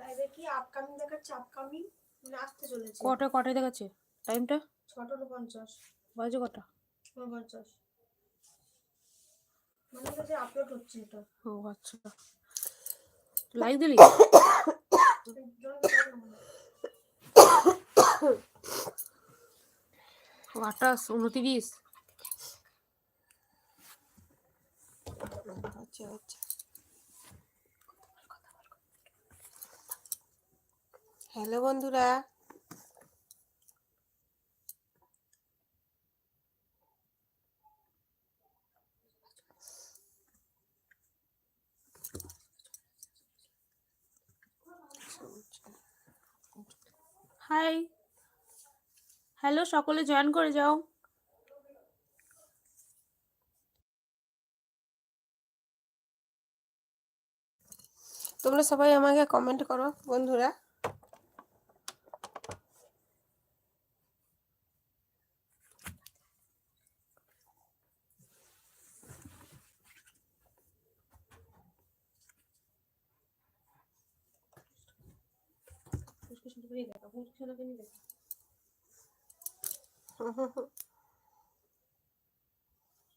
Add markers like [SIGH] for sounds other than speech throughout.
লাইভে কি আপকামিং দেখাচ্ছে? আপকামিং মানে আসতে চলেছে। কটা কটায় দেখাচ্ছে? টাইমটা ছটা উনপঞ্চাশ বাজে কটা? উনপঞ্চাশ মানে হচ্ছে আপলোড হচ্ছে এটা। ও আচ্ছা। লাইক দিলি? আঠাশ উনতিরিশ। আচ্ছা আচ্ছা। হ্যালো বন্ধুরা। হাই হ্যালো সকলে জয়েন করে যাও। তোমরা সবাই আমাকে কমেন্ট করো বন্ধুরা।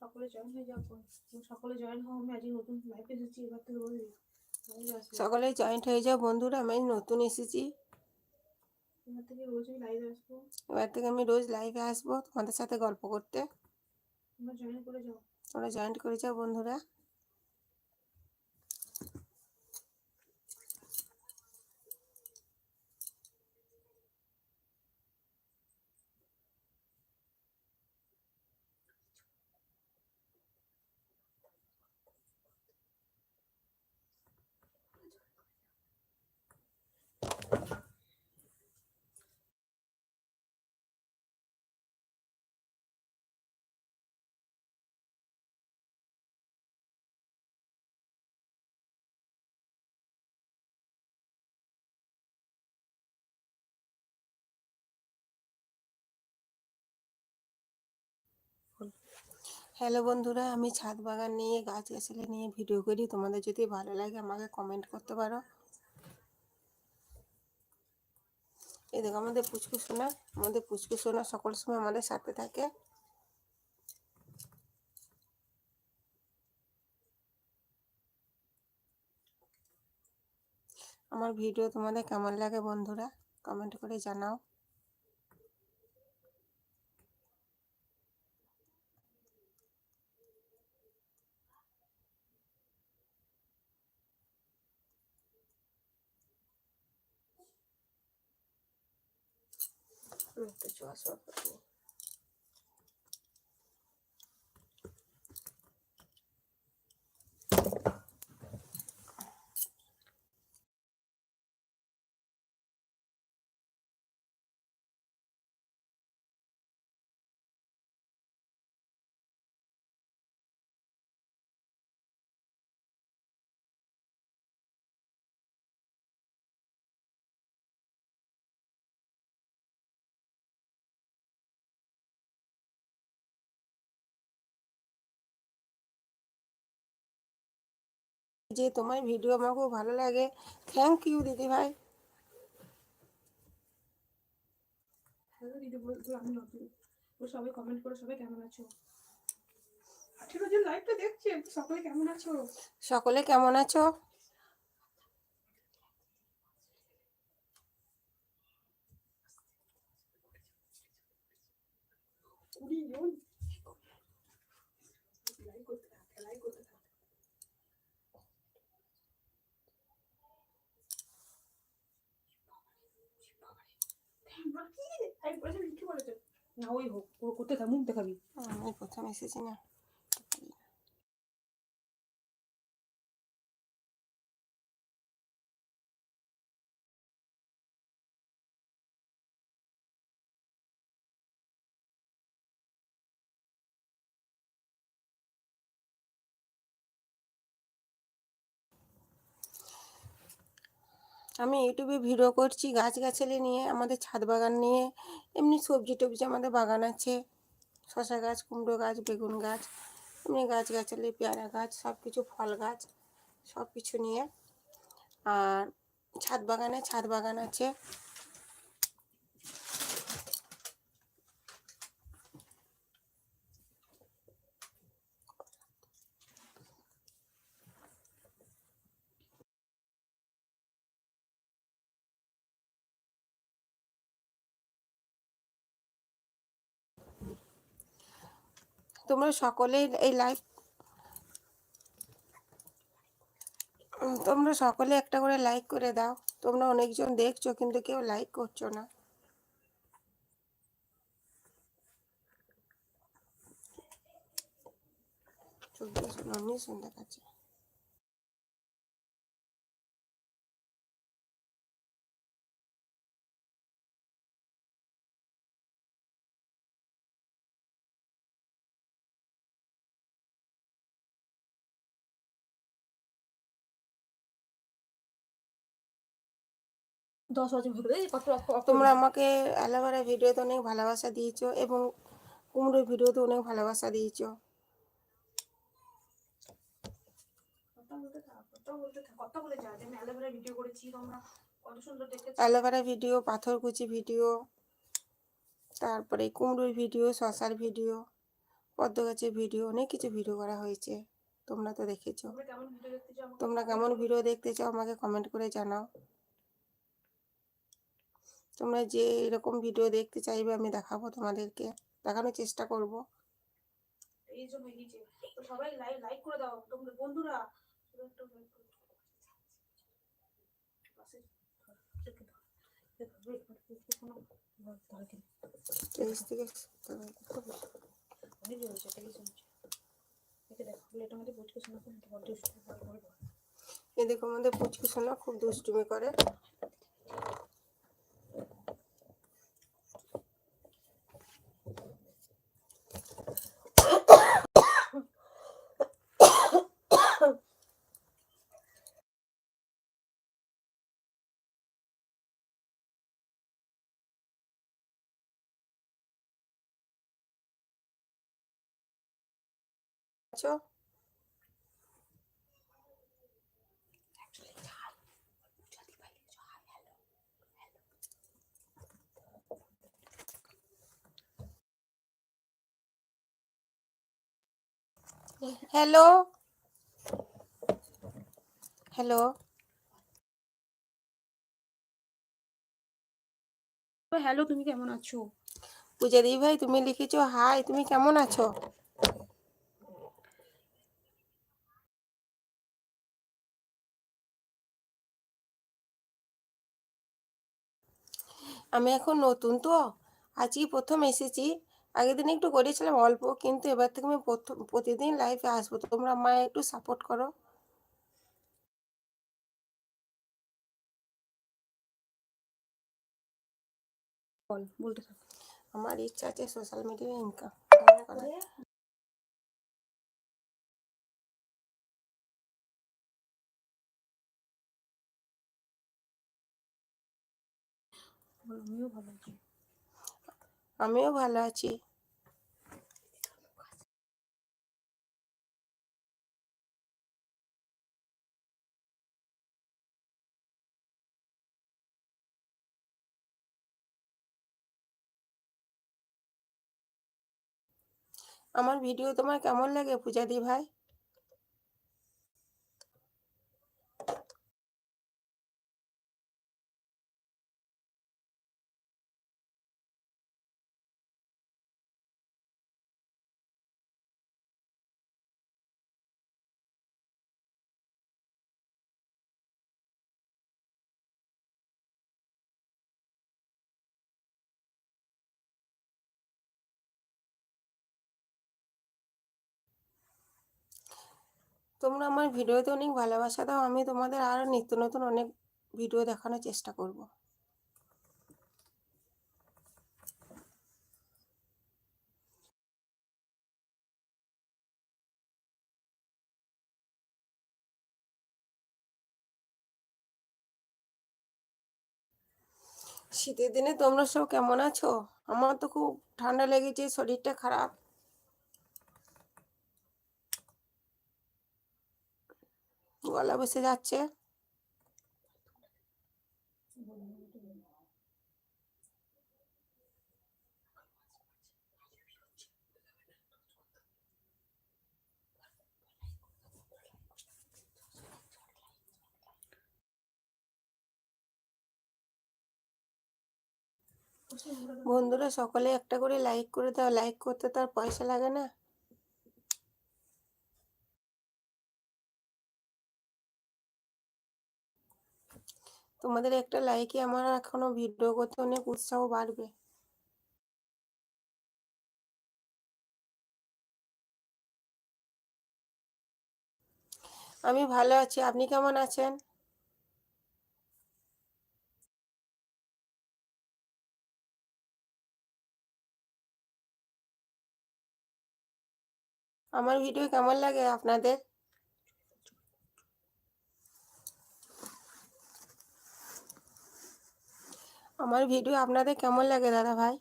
সকলে জয়েন হয়ে যাও সকলে জয়েন হও আমি আজকে নতুন লাইফে এসেছি এবার থেকে সকলে জয়েন্ট হয়ে যাও বন্ধুরা আমি নতুন এসেছি। এবার থেকে লাইভে আসব। এবার থেকে আমি রোজ লাইভে আসব তোমাদের সাথে গল্প করতে। তোমরা জয়েন করে যাও। তোমরা জয়েন্ট করে যাও বন্ধুরা। হ্যালো বন্ধুরা, আমি ছাদ বাগান নিয়ে গাছ গাছালি নিয়ে ভিডিও করি। তোমাদের যদি ভালো লাগে আমাকে কমেন্ট করতে পারো। এই দেখো, আমাদের পুচকু সোনা, আমাদের পুচকু সোনা সকল সময় আমাদের সাথে থাকে। আমার ভিডিও তোমাদের কেমন লাগে বন্ধুরা কমেন্ট করে জানাও। আমি একটু চশমা পরে নিই। যে তোমার ভিডিও আমার খুব ভালো লাগে। থ্যাংক ইউ দিদি ভাই। হ্যালো দিদি বলতো আমি নতুন। ও সবাই কমেন্ট করে সবাই কেমন আছো? আঠেরো জন লাইভটা দেখছে সকলে কেমন আছো? সকলে কেমন আছো? কুড়ি জন লাইক করতে থাক লাইক করতে থাক আমি বলেছিলাম কি বলেছে। না, ওই হোক, ও থাক, মুখ দেখাবি। ও প্রথম এসেছি না। আমি ইউটিউবে ভিডিও করছি, গাছগাছালি নিয়ে, আমাদের ছাদ বাগান নিয়ে, এমনি সবজি টবজি আমাদের বাগান আছে। শশা গাছ, কুমড়ো গাছ, বেগুন গাছ, এমনি গাছ গাছালি পেয়ারা গাছ সব কিছু ফল গাছ সব কিছু নিয়ে। আর ছাদ বাগানে, ছাদ বাগান আছে। তোমরা সকলেই এই লাইভ তোমরা সকলে একটা করে লাইক করে দাও। তোমরা অনেকজন দেখছ, কিন্তু কেউ লাইক করছ না। চব্বিশ, উনিশ দেখাচ্ছে দশ বছর কত তোমরা আমাকে অ্যালোভেরা ভিডিওতে অনেক ভালোবাসা দিয়েছ এবং কুমড়োর ভিডিওতে অনেক ভালোবাসা দিয়েছ। অ্যালোভেরা ভিডিও ভিডিও পাথরকুচি ভিডিও তারপরে কুমড়োর ভিডিও শশার ভিডিও পদ্ম গাছের ভিডিও অনেক কিছু ভিডিও করা হয়েছে তোমরা তো দেখেছ। তোমরা কেমন ভিডিও। ভিডিও দেখতে চাও আমাকে কমেন্ট করে জানাও। তোমরা যে এরকম ভিডিও দেখতে চাইবে আমি দেখাবো তোমাদেরকে। দেখানোর চেষ্টা করব। এই জন্য হয়েছে তো সবাই লাইক লাইক করে দাও। বন্ধুরা সবাই একটু লাইক করে দাও। পাশে ধর, রেখে দাও। রেখে দাও, রেখে দাও, রেখে দাও, ধর, ধর, ধর, তেইশ থেকে অনেক হয়েছে, তেইশ হয়েছে। রেখে দাও, প্লেটের মধ্যে বুঝকে শোনাতে না, বড্ড দুষ্টু, বড় বড় বড়। এদিকে আমাদের পুচকু সোনা খুব দুষ্টুমি করে আছো? হ্যালো হ্যালো হ্যালো তুমি কেমন আছো? পূজা দি ভাই তুমি লিখেছো হাই তুমি কেমন আছো? আমি এখন নতুন তো। আজই প্রথম এসেছি। আগের দিন একটু করেছিলাম অল্প কিন্তু এবার থেকে আমি প্রথম প্রতিদিন লাইফে আসব। তোমরা আমায় একটু সাপোর্ট করো। বলতে আমার ইচ্ছা আছে সোশ্যাল মিডিয়ায় ইনকাম বল, আমিও ভালো আছি। আমিও ভালো আছি। আমার ভিডিও তোমার কেমন লাগে পূজা দি ভাই? তোমরা আমার ভিডিওতে অনেক ভালোবাসা দাও, আমি তোমাদের আরও নিত্য নতুন অনেক ভিডিও দেখানোর চেষ্টা করব। শীতের দিনে তোমরা সব কেমন আছো? আমার তো খুব ঠান্ডা লেগেছে, শরীরটা খারাপ। গলা বসে যাচ্ছে। বন্ধুরা, সকলে একটা করে লাইক করে দাও। লাইক করতে তার পয়সা লাগে না। তোমাদের একটা লাইকে আমার এখনও ভিডিও করতে অনেক উৎসাহ বাড়বে। আমি ভালো আছি, আপনি কেমন আছেন? আমার ভিডিও কেমন লাগে আপনাদের? আমার ভিডিও আপনাদের কেমন লাগে, দাদা ভাই?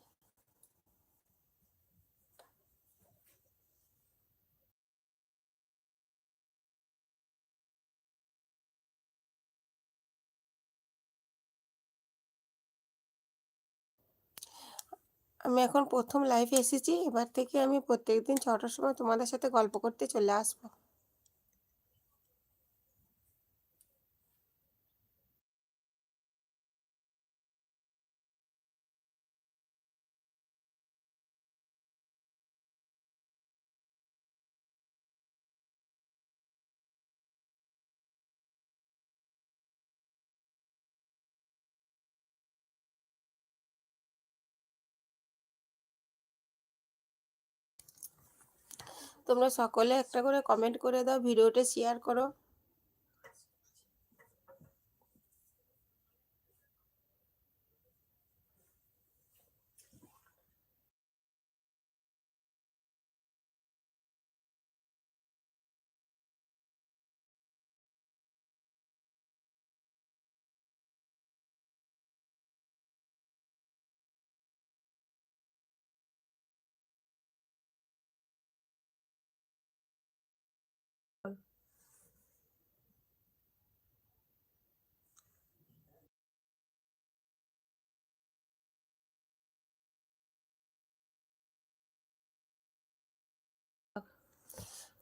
আমি এখন প্রথম লাইভে এসেছি। এবার থেকে আমি প্রত্যেকদিন ছটার সময় তোমাদের সাথে গল্প করতে চলে আসব। তোমরা সকলে একটা করে কমেন্ট করে দাও ভিডিওটা শেয়ার করো।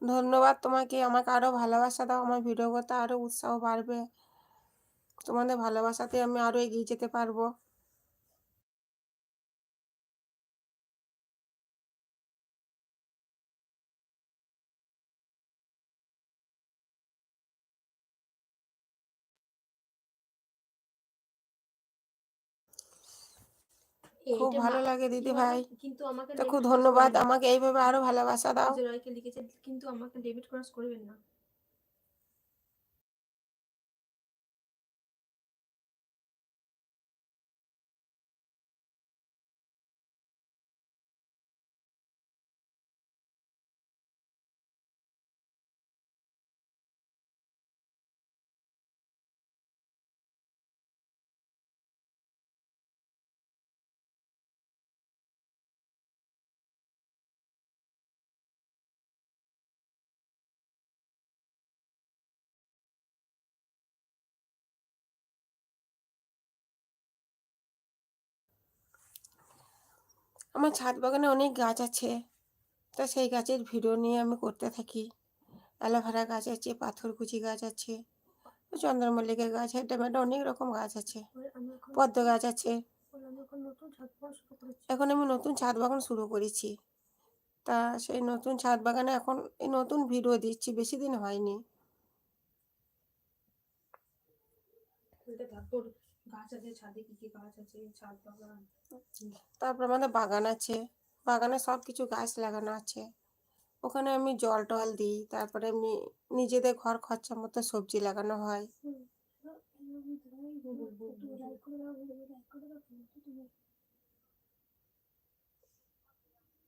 ধন্যবাদ তোমাকে, আমাকে আরও ভালোবাসা দাও, আমার ভিডিও করতে আরও উৎসাহ বাড়বে। তোমাদের ভালোবাসাতে আমি আরও এগিয়ে যেতে পারব। খুব ভালো লাগে দিদি ভাই। কিন্তু আমাকে তো খুব ধন্যবাদ আমাকে এইভাবে আরও ভালোবাসা দাও। কিন্তু আমাকে ডেবিট ক্রস করবেন না। আমার ছাদ বাগানে অনেক গাছ আছে। তা সেই গাছের ভিডিও নিয়ে আমি করতে থাকি। অ্যালোভেরা গাছ আছে, পাথরকুচি গাছ আছে চন্দ্রমল্লিকা গাছ হেডা মেডা অনেক রকম গাছ আছে, পদ্ম গাছ আছে। এখন আমি নতুন ছাদ বাগান শুরু করেছি। তা সেই নতুন ছাদ বাগানে এখন এই নতুন ভিডিও দিচ্ছি, বেশি দিন হয়নি বলতে থাক তোর গাছ আছে ছাদে কি কি গাছ আছে ছাদ বাগান। তারপর আমাদের বাগান আছে। বাগানে সব কিছু গাছ লাগানো আছে। ওখানে আমি জল টল দিই তারপরে এমনি নিজেদের ঘর খরচা মতো সবজি লাগানো হয়।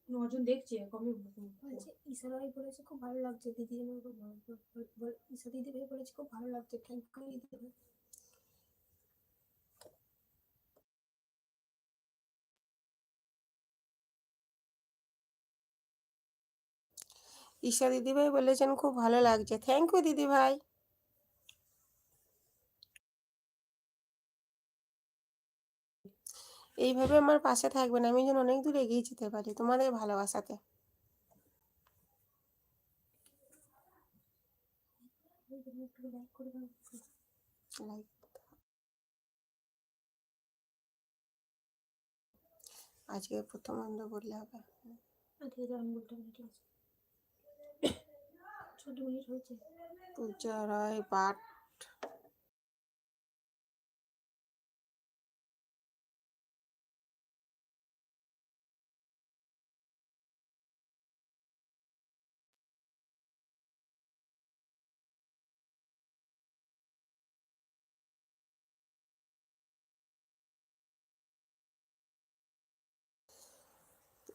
নজন দেখছে কমে বলছে ঈশা ভাই বলেছে খুব ভালো লাগছে দিদি ঈশা দিদি ভাই বলেছে খুব ভালো লাগছে থ্যাংক ইউ দিদি। ঈশা দিদিভাই বলেছেন, খুব ভালো লাগছে। থ্যাংক ইউ দিদিভাই। এইভাবে আমার পাশে থাকবেন, আমি যেন অনেক দূর এগিয়ে যেতে পারি তোমাদের ভালোবাসাতে। আজকে প্রথম বন্ধ করলে হবে। পাঠ।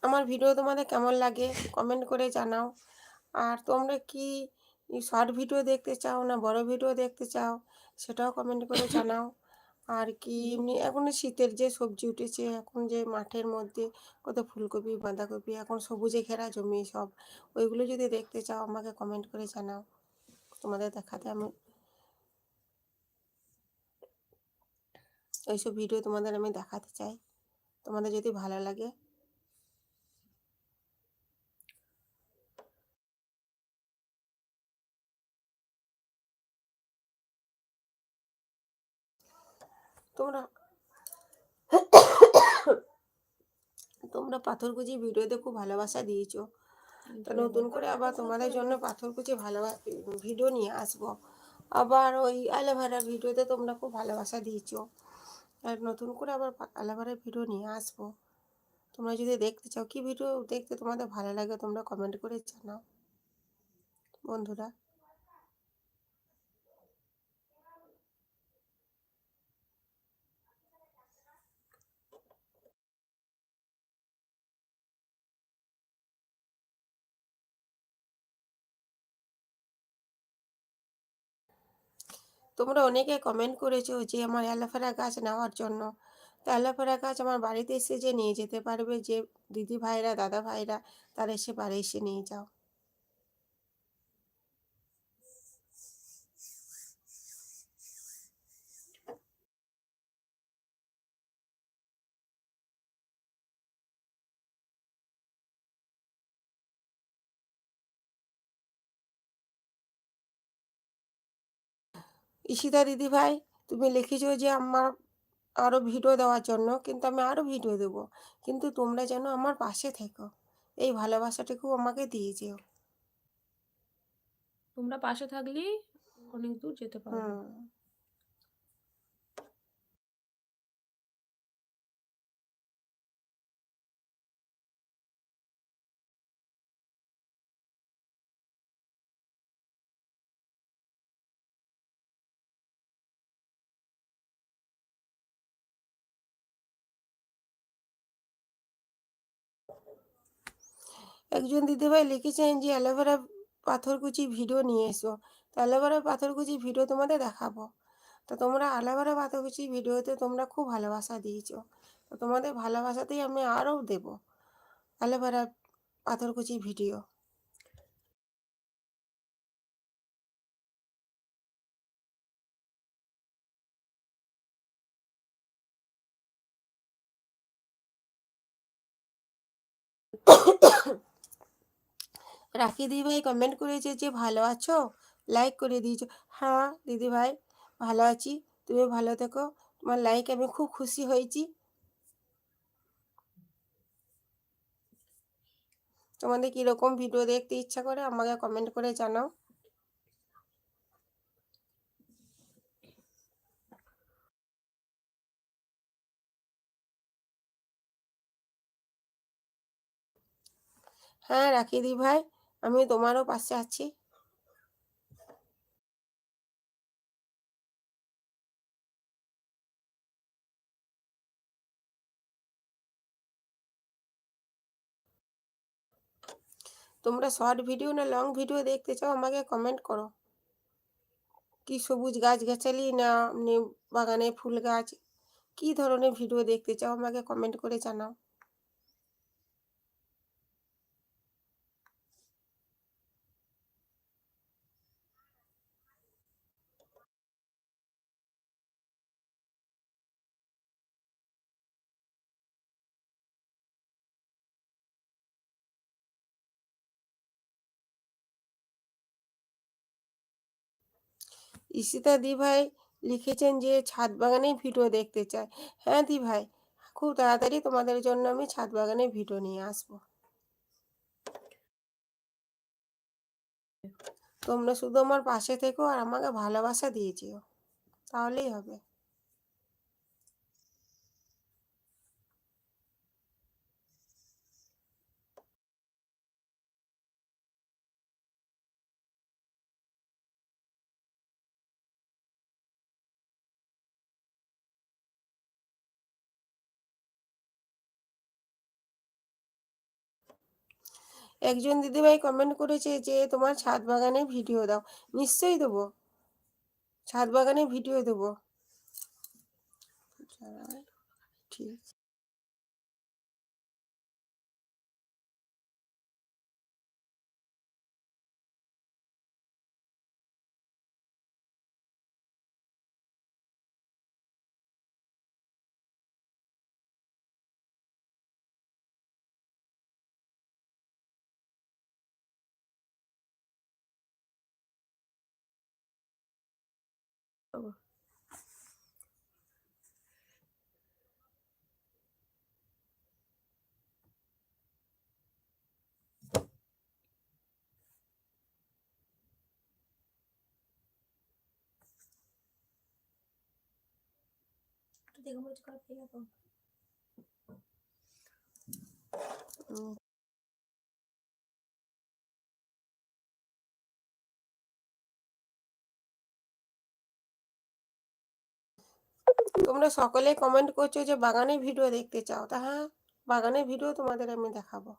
আমার ভিডিও তোমাদের কেমন লাগে? কমেন্ট করে জানাও। আর তোমরা কি শর্ট ভিডিও দেখতে চাও না বড় ভিডিও দেখতে চাও সেটাও কমেন্ট করে [LAUGHS] জানাও। আর কি এমনি এখন শীতের যে সবজি উঠেছে এখন যে মাঠের মধ্যে কত ফুলকপি বাঁধাকপি এখন সবুজে ঘেরা জমি সব ওইগুলো যদি দেখতে চাও আমাকে কমেন্ট করে জানাও। তোমাদের দেখাতে আমি ওইসব ভিডিও তোমাদের আমি দেখাতে চাই। তোমাদের যদি ভালো লাগে তোমরা তোমরা পাথরকুচি ভিডিওতে খুব ভালোবাসা দিয়েছ। তো নতুন করে আবার তোমাদের জন্য পাথরকুচি ভালোবাসা ভিডিও নিয়ে আসব। আবার ওই অ্যালোভেরা ভিডিওতে তোমরা খুব ভালোবাসা দিয়েছ। আর নতুন করে আবার অ্যালোভেরার ভিডিও নিয়ে আসব। তোমরা যদি দেখতে চাও কি ভিডিও দেখতে তোমাদের ভালো লাগে তোমরা কমেন্ট করে জানাও। বন্ধুরা। তোমরা অনেকে কমেন্ট করেছ যে আমার অ্যালোভেরা গাছ নেওয়ার জন্য। তো অ্যালোভেরা গাছ আমার বাড়িতে এসে যে নিয়ে যেতে পারবে যে দিদি ভাইরা দাদা ভাইরা তারা এসে বাড়ি এসে নিয়ে যাও। ঈশিতা দিদি ভাই তুমি লিখেছো যে আমার আরও ভিডিও দেওয়ার জন্য কিন্তু আমি আরও ভিডিও দেবো। কিন্তু তোমরা যেন আমার পাশে থেকো। এই ভালোবাসাটুকু আমাকে দিয়ে যেও। তোমরা পাশে থাকলেই অনেক দূর যেতে পারবে। একজন দিদিভাই লিখেছেন যে, অ্যালোভেরা পাথরকুচি ভিডিও নিয়ে এসো। তো অ্যালোভেরা পাথরকুচি ভিডিও তোমাদের দেখাবো। তো তোমরা অ্যালোভেরা পাথরকুচি ভিডিওতে তোমরা খুব ভালোবাসা দিয়েছ। তো তোমাদের ভালোবাসাতেই আমি আরও দেবো অ্যালোভেরা পাথরকুচি ভিডিও। রাখি দিদিভাই কমেন্ট করেছে যে, ভালো আছো? লাইক করে দিয়েছ। হ্যাঁ দিদিভাই, ভালো আছি। তুমি ভালো থেকো। তোমার লাইক আমি খুব খুশি হয়েছি। তোমাদের কীরকম ভিডিও দেখতে ইচ্ছা করে আমাকে কমেন্ট করে জানাও। হ্যাঁ রাখি দি ভাই আমি তোমারও পাশে আছি। তোমরা শর্ট ভিডিও না লং ভিডিও দেখতে চাও, আমাকে কমেন্ট করো। কি সবুজ গাছ গাছালি না বাগানে ফুল গাছ, কি ধরনের ভিডিও দেখতে চাও, আমাকে কমেন্ট করে জানাও। ঈশিতা দি ভাই লিখেছেন যে, ছাদ বাগানেই ভিডিও দেখতে চায় হ্যাঁ দি ভাই খুব তাড়াতাড়ি তোমাদের জন্য আমি ছাদ বাগানে ভিডিও নিয়ে আসব। তোমরা শুধু আমার পাশে থেকো আর আমাকে ভালোবাসা দিয়ে যেও। তাহলেই হবে। একজন দিদিভাই কমেন্ট করেছে যে, তোমার ছাদ বাগানে ভিডিও দাও। নিশ্চয়ই দেবো। ছাদ বাগানে ভিডিও দেবো। ঠিক দেবো। একটু দেখে মনে হচ্ছে খারাপ পেয়ে গেল তোমরা সকলে কমেন্ট করছ যে বাগানে ভিডিও দেখতে চাও। তা হ্যাঁ বাগানের ভিডিও তোমাদের আমি দেখাবো।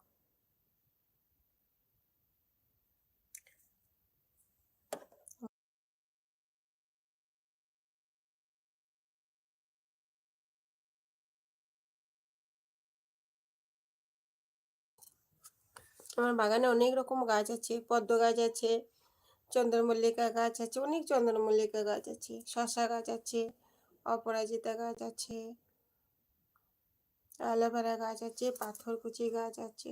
আমার বাগানে অনেক রকম গাছ আছে, পদ্ম গাছ আছে, চন্দ্রমল্লিকা গাছ আছে, অনেক চন্দ্রমল্লিকা গাছ আছে শশা গাছ আছে। অপরাজিতা গাছ আছে, অ্যালোভেরা গাছ আছে, পাথরকুচি গাছ আছে,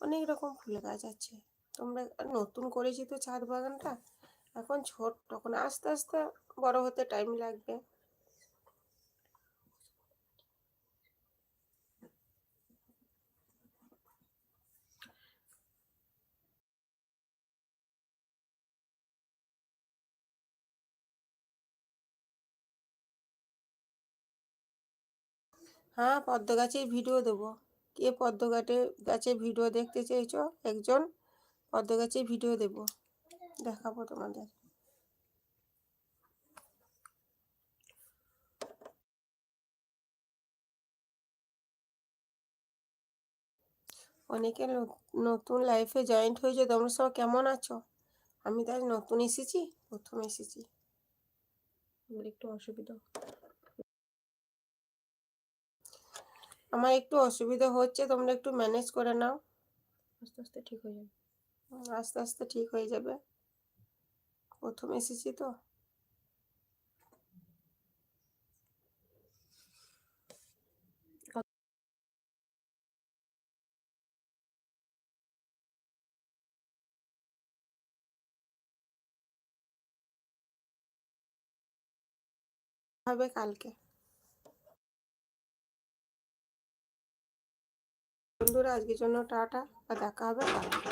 অনেক রকম ফুল গাছ আছে। তোমরা নতুন করেছি তো ছাদ বাগানটা, এখন ছোট, তখন আস্তে আস্তে বড় হতে টাইম লাগবে। হ্যাঁ পদ্ম গাছের ভিডিও দেবো। কে পদ্ম গাছে গাছের ভিডিও দেখতে চেয়েছো? একজন পদ্ম গাছের ভিডিও দেবো। দেখাবো তোমাদের। অনেকে নতুন লাইফে জয়েন্ট হয়েছে, তোমরা সব কেমন আছো? আমি তো আজ নতুন এসেছি, প্রথম এসেছি। আমার একটু অসুবিধা। আমার একটু অসুবিধা হচ্ছে তোমরা একটু ম্যানেজ করে নাও। আস্তে আস্তে ঠিক হয়ে যাবে। আস্তে আস্তে ঠিক হয়ে যাবে। প্রথম এসেছি তো। হবে কালকে। বন্ধুরা আজকের জন্য টাটা আর দেখা হবে কালকে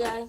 যাই।